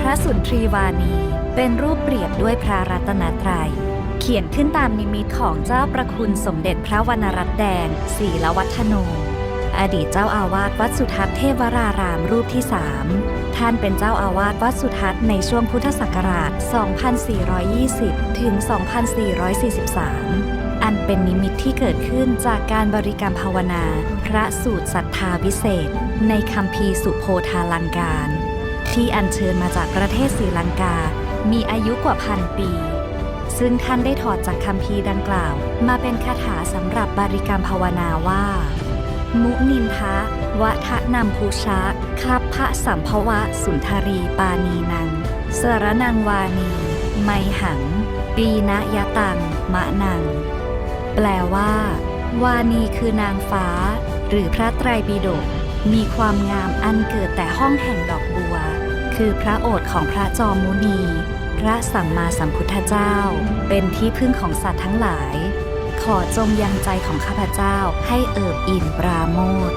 พระสุนทรีวานี เป็นรูปเปรียบด้วยพระรัตนตรัย เขียนขึ้นตามนิมิตของเจ้าประคุณสมเด็จพระวรรณรัตน์แดงศรีละวัฒโน อดีตเจ้าอาวาสวัดสุทัศน์เทวรารามรูปที่3ท่านเป็นเจ้าอาวาสวัดสุทัศน์ในช่วงพุทธศักราช 2420 ถึง 2443 อันเป็นนิมิตที่เกิดขึ้นจากการบริกรรมภาวนา พระสูตรศรัทธาวิเศษ ในคำพีร์สุโพธาลังการ ที่อัญเชิญมาจากประเทศศรีลังกา มีอายุกว่าพันปี ซึ่งท่านได้ถอดจากคำพีดังกล่าว มาเป็นคาถาสำหรับบริกรรมภาวนาว่า มุนินทะวะทะนำภูชะคัพพะสัมภวะสุนทรีปานีนัง สรนังวานี ไมหัง ปีนะยะตัง มะนัง แปลว่า วานีคือนางฟ้า หรือพระไตรปิฎกมีความงามอันเกิดแต่ห้องแห่งดอกบัว คือพระโอษฐ์ของพระจอมมุนี พระสัมมาสัมพุทธเจ้า เป็นที่พึ่งของสัตว์ทั้งหลาย ขอจงยังใจของข้าพเจ้าให้เอิบอิ่มปราโมทย์